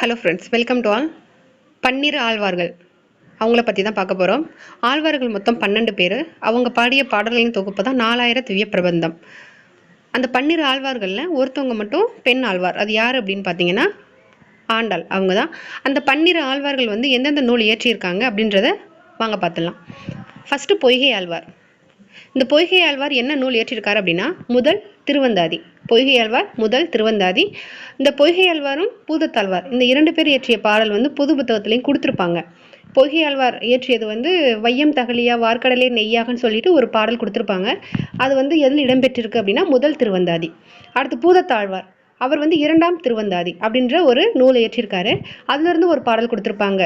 Hello friends welcome to all பன்னீர் ஆழ்வார்கள். அவங்கள பற்றி தான் பார்க்க போகிறோம் ஆழ்வார்கள் மொத்தம் பன்னெண்டு பேர். அவங்க பாடிய பாடல்களின் தொகுப்பு தான் நாலாயிர திவ்ய பிரபந்தம். அந்த பன்னீர் ஆழ்வார்களில் ஒருத்தவங்க மட்டும் பெண் ஆழ்வார். அது யார் அப்படின்னு பார்த்தீங்கன்னா ஆண்டாள் அவங்க தான். அந்த பன்னீர் ஆழ்வார்கள் வந்து எந்தெந்த நூல் இயற்றியிருக்காங்க அப்படின்றத வாங்க பார்த்துடலாம். ஃபஸ்ட்டு பொய்கை ஆழ்வார். இந்த பொய்கை ஆழ்வார் என்ன நூல் இயற்றியிருக்காரு அப்படின்னா முதல் திருவந்தாதி. பொய்கை முதல் திருவந்தாதி. இந்த பொய்கை ஆழ்வாரும் பூதத்தாழ்வார். இந்த இரண்டு பேர் இயற்றிய பாடல் வந்து புது புத்தகத்திலையும் கொடுத்துருப்பாங்க. பொய்கை ஆழ்வார் இயற்றியது வந்து வையம் தகலியா வார்க்கடலே நெய்யாகன்னு சொல்லிட்டு ஒரு பாடல் கொடுத்துருப்பாங்க. அது வந்து எதில் இடம்பெற்றிருக்கு அப்படின்னா முதல் திருவந்தாதி. அடுத்து பூதத்தாழ்வார். அவர் வந்து இரண்டாம் திருவந்தாதி அப்படின்ற ஒரு நூலை இயற்றியிருக்காரு அதுலேருந்து ஒரு பாடல் கொடுத்துருப்பாங்க.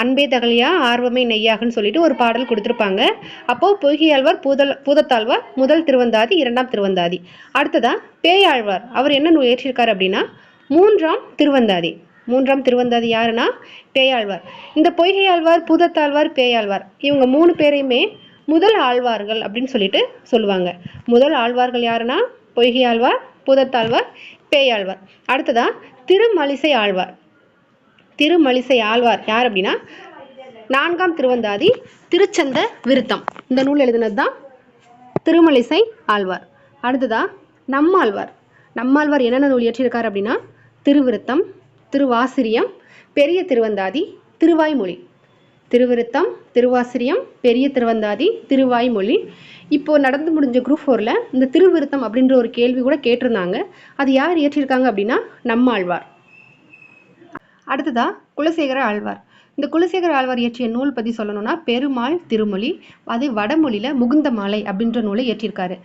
அன்பே தகலியா ஆர்வமே நெய்யாகன்னு சொல்லிட்டு ஒரு பாடல் கொடுத்துருப்பாங்க. அப்போது பொய்கையாழ்வார் பூதல் பூதத்தாழ்வார் முதல் திருவந்தாதி இரண்டாம் திருவந்தாதி. அடுத்ததாக பேயாழ்வார். அவர் என்ன நூல் இயற்றியிருக்காரு அப்படின்னா மூன்றாம் திருவந்தாதி. மூன்றாம் திருவந்தாதி யாருன்னா பேயாழ்வார். இந்த பொய்கையாழ்வார் பூதத்தாழ்வார் பேயாழ்வார் இவங்க மூணு பேரையுமே முதல் ஆழ்வார்கள் அப்படின்னு சொல்லிட்டு சொல்லுவாங்க. முதல் ஆழ்வார்கள் யாருன்னா பொய்கையாழ்வார் பூதத்தாழ்வார் பேயாழ்வார். அடுத்ததா திருமலிசை ஆழ்வார். திருமலிசை ஆழ்வார் யார் அப்படின்னா நான்காம் திருவந்தாதி திருச்சந்த விருத்தம். இந்த நூல் எழுதினது தான் திருமலிசை ஆழ்வார். அடுத்ததா நம்மாழ்வார். நம்மாழ்வார் என்னென்ன நூல் இயற்றியிருக்கார் அப்படின்னா திருவிருத்தம் திருவாசிரியம் பெரிய திருவந்தாதி திருவாய்மொழி. திருவிருத்தம் திருவாசிரியம் பெரிய திருவந்தாதி திருவாய்மொழி. இப்போது நடந்து முடிஞ்ச குரூப் ஃபோரில் இந்த திருவிருத்தம் அப்படின்ற ஒரு கேள்வி கூட கேட்டிருந்தாங்க. அது யார் இயற்றியிருக்காங்க அப்படின்னா நம்மாழ்வார். அடுத்ததா குலசேகர ஆழ்வார். இந்த குலசேகர ஆழ்வார் இயற்றிய நூல் பற்றி சொல்லணும்னா பெருமாள் திருமொழி அது வடமொழியில் முகுந்த மாலை அப்படின்ற நூலை இயற்றியிருக்காரு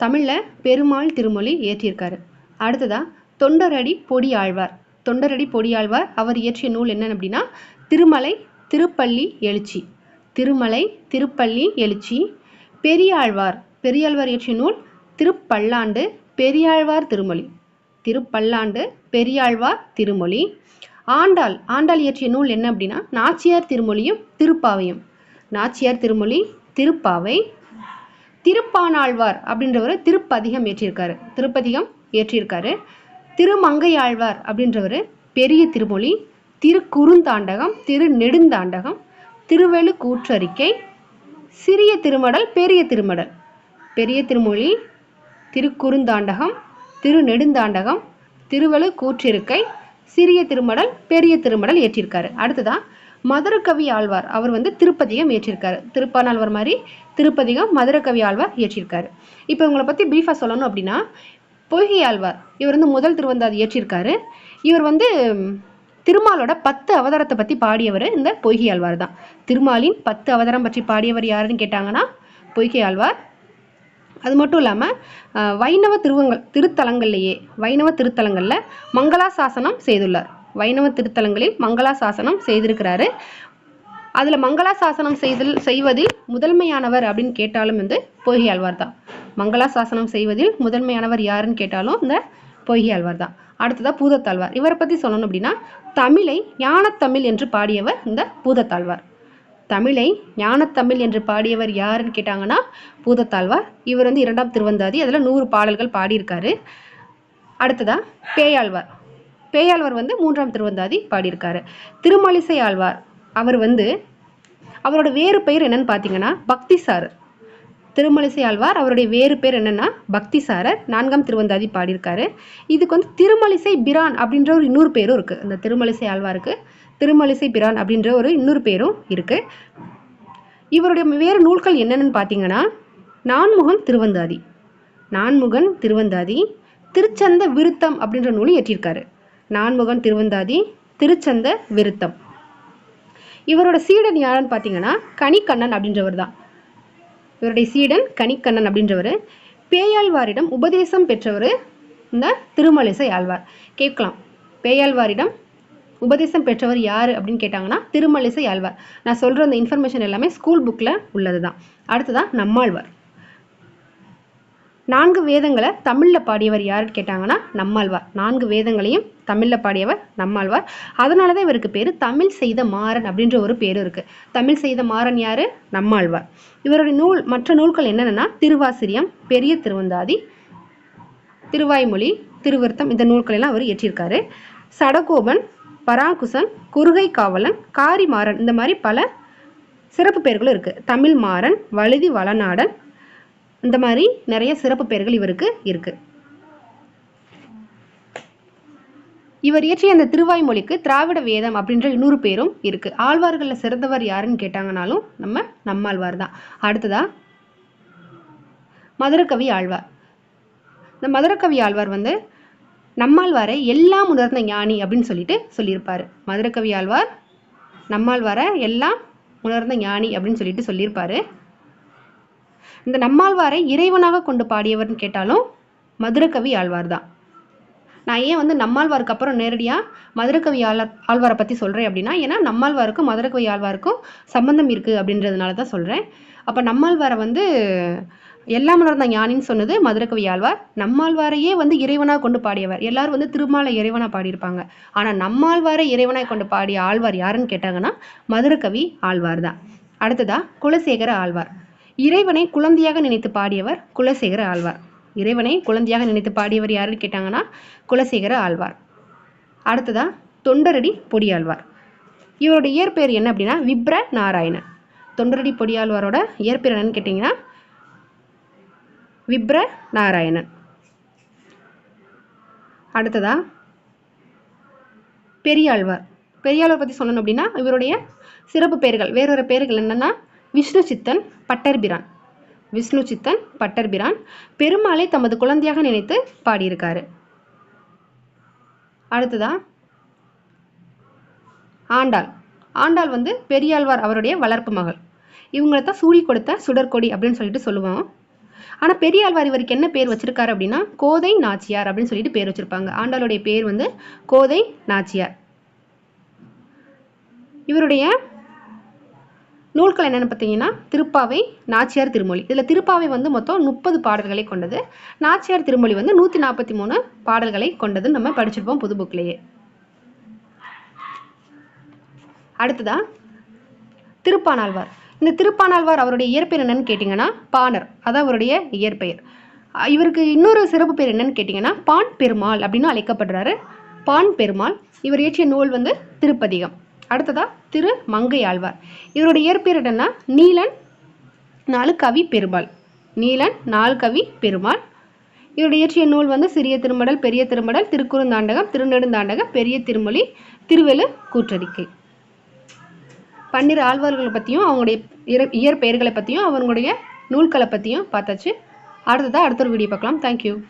தமிழில் பெருமாள் திருமொழி இயற்றியிருக்காரு அடுத்ததா தொண்டரடி பொடி ஆழ்வார் தொண்டரடி பொடியாழ்வார் அவர் இயற்றிய நூல் என்னன்னு அப்படின்னா திருமலை திருப்பள்ளி எழுச்சி. திருமலை திருப்பள்ளி எழுச்சி. பெரியாழ்வார். பெரியாழ்வார் இயற்றிய நூல் திருப்பல்லாண்டு பெரியாழ்வார் திருமொழி. திருப்பல்லாண்டு பெரியாழ்வார் திருமொழி. ஆண்டாள். ஆண்டாள் இயற்றிய நூல் என்ன அப்படின்னா நாச்சியார் திருமொழியும் திருப்பாவையும். நாச்சியார் திருமொழி திருப்பாவை. திருப்பானாழ்வார் அப்படின்றவர் திருப்பதிகம் இயற்றியிருக்காரு. திருப்பதிகம் இயற்றியிருக்காரு. திருமங்கையாழ்வார் அப்படின்றவர் பெரிய திருமொழி. திருக்குறுந்தாண்டகம் திரு நெடுந்தாண்டகம் திருவெளு கூற்றறிக்கை சிறிய திருமடல் பெரிய திருமடல். பெரிய திருமொழி திருக்குறுந்தாண்டகம் திரு நெடுந்தாண்டகம் திருவெளு கூற்றிருக்கை சிறிய திருமடல் பெரிய திருமடல் ஏற்றிருக்காரு. அடுத்ததான் மதுரகவி ஆழ்வார். அவர் வந்து திருப்பதிகம் ஏற்றிருக்காரு. திருப்பானாழ்வார் மாதிரி திருப்பதிகம் மதுரகவி ஆழ்வார் ஏற்றிருக்காரு. இப்போ இவங்களை பற்றி பிரீஃபாக சொல்லணும் அப்படின்னா பொய்கை ஆழ்வார். இவர் வந்து முதல் திருவந்தாதி ஏற்றிருக்காரு. இவர் வந்து திருமாலோட பத்து அவதாரத்தை பற்றி பாடியவர் இந்த பொய்கை ஆழ்வார் தான். திருமாலின் பத்து அவதாரம் பற்றி பாடியவர் யாருன்னு கேட்டாங்கன்னா பொய்கை ஆழ்வார். அது மட்டும் இல்லாமல் வைணவ திருவங்கள் திருத்தலங்கள்லேயே வைணவ திருத்தலங்களில் மங்களாசாசனம் செய்துள்ளார். வைணவ திருத்தலங்களில் மங்களாசாசனம் செய்திருக்கிறாரு. அதில் மங்களாசாசனம் செய்தல் செய்வதில் முதன்மையானவர் அப்படின்னு கேட்டாலும் வந்து பொய்கை ஆழ்வார் தான். மங்களாசாசனம் செய்வதில் முதன்மையானவர் யாருன்னு கேட்டாலும் இந்த பொய்கை ஆழ்வார் தான். அடுத்ததாக பூதத்தாழ்வார். இவரை பற்றி சொல்லணும் அப்படின்னா தமிழை ஞானத்தமிழ் என்று பாடியவர் இந்த பூதத்தாழ்வார். தமிழை ஞானத்தமிழ் என்று பாடியவர் யாருன்னு கேட்டாங்கன்னா பூதத்தாழ்வார். இவர் வந்து இரண்டாம் திருவந்தாதி அதில் நூறு பாடல்கள் பாடியிருக்காரு. அடுத்ததா பேயாழ்வார். பேயாழ்வார் வந்து மூன்றாம் திருவந்தாதி பாடியிருக்காரு. திருமலிசை ஆழ்வார் அவர் வந்து அவரோட வேறு பெயர் என்னன்னு பார்த்தீங்கன்னா பக்திசாரர். திருமலிசை ஆழ்வார் அவருடைய வேறு பேர் என்னென்னா பக்திசாரர் நான்காம் திருவந்தாதி பாடியிருக்காரு. இதுக்கு வந்து திருமலிசை பிரான் அப்படின்ற ஒரு இன்னொரு பேரும் இருக்குது இந்த திருமலிசை ஆழ்வாருக்கு திருமலிசை பிரான் அப்படின்ற ஒரு இன்னொரு பேரும் இருக்குது இவருடைய வேறு நூல்கள் என்னென்னு பார்த்தீங்கன்னா நான்முகன் திருவந்தாதி. நான்முகன் திருவந்தாதி திருச்சந்த விருத்தம் அப்படின்ற நூலும் ஏற்றியிருக்காரு நான்முகன் திருவந்தாதி திருச்சந்த விருத்தம். இவரோட சீடன் யாருன்னு பார்த்தீங்கன்னா கனிக்கண்ணன் அப்படின்றவர் தான் இவருடைய சீடன் கனிக்கண்ணன் அப்படின்றவர். பேயாழ்வாரிடம் உபதேசம் பெற்றவர் இந்த திருமலிசை ஆழ்வார். கேட்கலாம். பேயாழ்வாரிடம் உபதேசம் பெற்றவர் யார் அப்படின்னு கேட்டாங்கன்னா திருமலிசை ஆழ்வார். நான் சொல்கிற அந்த இன்ஃபர்மேஷன் எல்லாமே ஸ்கூல் புக்கில் உள்ளது தான் அடுத்ததான் நம்மாழ்வார். நான்கு வேதங்களை தமிழில் பாடியவர் யாருன்னு கேட்டாங்கன்னா நம்மாழ்வார். நான்கு வேதங்களையும் தமிழில் பாடியவர் நம்மாழ்வார். அதனால தான் இவருக்கு பேர் தமிழ் செய்த மாறன் அப்படின்ற ஒரு பேர் இருக்குது தமிழ் செய்த மாறன் யார்? நம்மாழ்வார். இவருடைய நூல் மற்ற நூல்கள் என்னென்னா திருவாசிரியம் பெரிய திருவந்தாதி திருவாய்மொழி திருவிருத்தம் இந்த நூல்களெல்லாம் அவர் இயற்றியிருக்காரு. சடகோபன் பராங்குசன் குறுகை காவலன் காரிமாறன் இந்த மாதிரி பல சிறப்பு பெயர்களும் இருக்குது தமிழ் மாறன் வழுதி வளநாடன் இந்த மாதிரி நிறைய சிறப்பு பெயர்கள் இவருக்கு இருக்குது இவர் இயற்றிய அந்த திருவாய்மொழிக்கு திராவிட வேதம் அப்படின்ற இன்னொரு பேரும் இருக்கு. ஆழ்வார்களில் சிறந்தவர் யாருன்னு கேட்டாங்கனாலும் நம்ம நம்மாழ்வார் தான். அடுத்ததா மதுரக்கவி ஆழ்வார். இந்த மதுரக்கவி ஆழ்வார் வந்து நம்மாழ்வாரை எல்லாம் உணர்ந்த ஞானி அப்படின்னு சொல்லிட்டு சொல்லியிருப்பாரு. மதுரக்கவி ஆழ்வார் நம்மாழ்வாரை எல்லாம் உணர்ந்த ஞானி அப்படின்னு சொல்லிட்டு சொல்லியிருப்பாரு. இந்த நம்மாழ்வாரை இறைவனாக கொண்டு பாடியவர்னு கேட்டாலும் மதுரகவி ஆழ்வார் தான் நான் ஏன் வந்து நம்மாழ்வாருக்கு அப்புறம் நேரடியாக மதுரகவி ஆழ்வார் ஆழ்வாரை பற்றி சொல்கிறேன் அப்படின்னா ஏன்னா நம்மாழ்வாருக்கும் மதுரகவி ஆழ்வாருக்கும் சம்பந்தம் இருக்குது அப்படின்றதுனால தான் சொல்கிறேன் அப்போ நம்மாழ்வாரை வந்து எல்லா மலர்ந்த ஞானின்னு சொன்னது மதுரகவி ஆழ்வார். நம்மாழ்வாரையே வந்து இறைவனாக கொண்டு பாடியவர். எல்லாரும் வந்து திருமாலை இறைவனாக பாடியிருப்பாங்க. ஆனால் நம்மாழ்வாரை இறைவனாக கொண்டு பாடிய ஆழ்வார் யாருன்னு கேட்டாங்கன்னா மதுரகவி ஆழ்வார் தான் அடுத்ததா குலசேகர ஆழ்வார். இறைவனை குழந்தையாக நினைத்து பாடியவர் குலசேகர ஆழ்வார். இறைவனை குழந்தையாக நினைத்து பாடியவர் யாருன்னு கேட்டாங்கன்னா குலசேகர ஆழ்வார். அடுத்ததா தொண்டரடி பொடியாழ்வார். இவரோட இயற்பெயர் என்ன அப்படின்னா விப்ர நாராயணன். தொண்டரடி பொடியாழ்வாரோட இயற்பெயர் என்னன்னு கேட்டிங்கன்னா விப்ர நாராயணன். அடுத்ததா பெரியாழ்வார். பெரியாழ்வார் பற்றி சொல்லணும் அப்படின்னா இவருடைய சிறப்பு பெயர்கள் வேறொரு பெயர்கள் என்னென்னா விஷ்ணு சித்தன் பட்டர்பிரான். விஷ்ணு சித்தன் பட்டர்பிரான் பெருமாளை தமது குழந்தையாக நினைத்து பாடியிருக்காரு. அடுத்ததா? ஆண்டாள். ஆண்டாள் வந்து பெரியாழ்வார் அவருடைய வளர்ப்பு மகள். இவங்களை தான் சூடி கொடுத்த சுடற்கொடி அப்படின்னு சொல்லிட்டு சொல்லுவோம். ஆனால் பெரியாழ்வார் இவருக்கு என்ன பேர் வச்சிருக்காரு அப்படின்னா கோதை நாச்சியார் அப்படின்னு சொல்லிட்டு பேர் வச்சிருப்பாங்க. ஆண்டாளுடைய பேர் வந்து கோதை நாச்சியார். இவருடைய நூல்கள் என்னென்னு பார்த்தீங்கன்னா திருப்பாவை நாச்சியார் திருமொழி. இதில் திருப்பாவை வந்து மொத்தம் முப்பது பாடல்களை கொண்டது. நாச்சியார் திருமொழி வந்து நூற்றி நாற்பத்தி மூணு பாடல்களை கொண்டதுன்னு நம்ம படிச்சிருப்போம் புது புக்லேயே. அடுத்ததா திருப்பானாழ்வார். இந்த திருப்பானாழ்வார் அவருடைய இயற்பெயர் என்னன்னு கேட்டிங்கன்னா பாணர். அதான் அவருடைய இயற்பெயர். அஹ் இவருக்கு இன்னொரு சிறப்பு பேர் என்னன்னு கேட்டிங்கன்னா பான் பெருமாள் அப்படின்னு அழைக்கப்படுறாரு. பான் பெருமாள் இவர் இயற்றிய நூல் வந்து திருப்பதிகம். அடுத்ததா திரு மங்கை ஆழ்வார். இவருடைய இயற்பெயர் என்னன்னா நீலன் நாலு கவி பெருமாள். நீலன் நாலு கவி பெருமாள். இவருடைய இயற்றிய நூல் வந்து சிறிய திருமடல் பெரிய திருமடல் திருக்குறுந்தாண்டகம் திருநெடுந்தாண்டகம் பெரிய திருமொழி திருவெளு கூற்றறிக்கை. பன்னிரு ஆழ்வார்களை பற்றியும் அவங்களுடைய இற- இயற்பெயர்களை பற்றியும் அவங்களுடைய நூல்களை பற்றியும் பார்த்தாச்சு. அடுத்ததாக அடுத்த ஒரு வீடியோ பார்க்கலாம். தேங்க்யூ